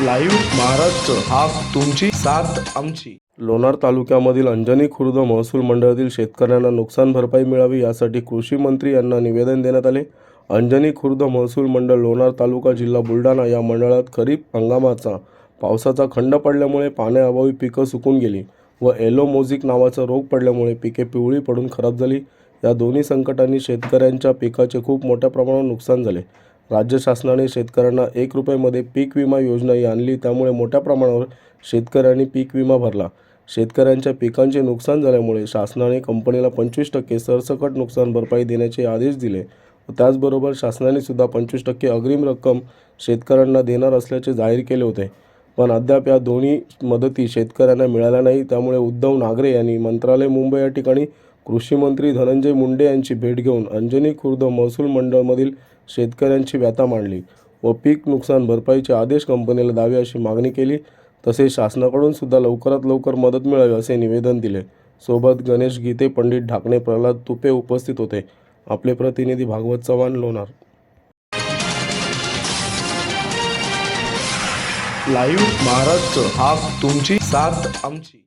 Live Maharashtra हा तुमची साथ आमची. लोणार तालुक्यामधील अंजनी खुर्द महसूल मंडळातील शेतकऱ्यांना नुकसान भरपाई मिळावी यासाठी कृषी मंत्री यांना निवेदन देण्यात आले. अंजनी खुर्द महसूल मंडळ लोणार तालुका जिल्हा बुलढाणा या मंडळात खरीप हंगामाचा पावसाचा खंड पडल्यामुळे पाण्याअभावी पिकं सुकून गेली व एलो मोझिक नावाचा रोग पडल्यामुळे पिके पिवळी पडून खराब झाली. या दोन्ही संकटांनी शेतकऱ्यांच्या पिकाचे खूप मोठ्या प्रमाणावर नुकसान झाले. राज्य शासनाने शेतकऱ्यांना एक रुपयामध्ये पीक विमा योजनाही आणली. त्यामुळे मोठ्या प्रमाणावर शेतकऱ्यांनी पीक विमा भरला. शेतकऱ्यांच्या पिकांचे नुकसान झाल्यामुळे शासनाने कंपनीला पंचवीस टक्के सरसकट नुकसान भरपाई देण्याचे आदेश दिले. व त्याचबरोबर शासनाने सुद्धा पंचवीस टक्के अग्रिम रक्कम शेतकऱ्यांना देणार असल्याचे जाहीर केले होते. पण अद्याप या दोन्ही मदती शेतकऱ्यांना मिळाल्या नाही त्यामुळे उद्धव नागरे यांनी मंत्रालय मुंबई या ठिकाणी कृषीमंत्री धनंजय मुंडे यांची भेट घेऊन अंजनी खुर्द महसूल मंडळमधील शेतकऱ्यांची व्यथा मांडली व पीक नुकसान भरपाईचे आदेश कंपनीला द्यावे अशी मागणी केली. तसेच शासनाकडून सुद्धा लवकरात लवकर मदत मिळावी असे निवेदन दिले. सोबत गणेश गीते पंडित ढाकणे प्रल्हाद तुपे उपस्थित होते. आपले प्रतिनिधी भागवत चव्हाण लोणार. लाईव्ह महाराष्ट्र हा तुमची साथ आमची.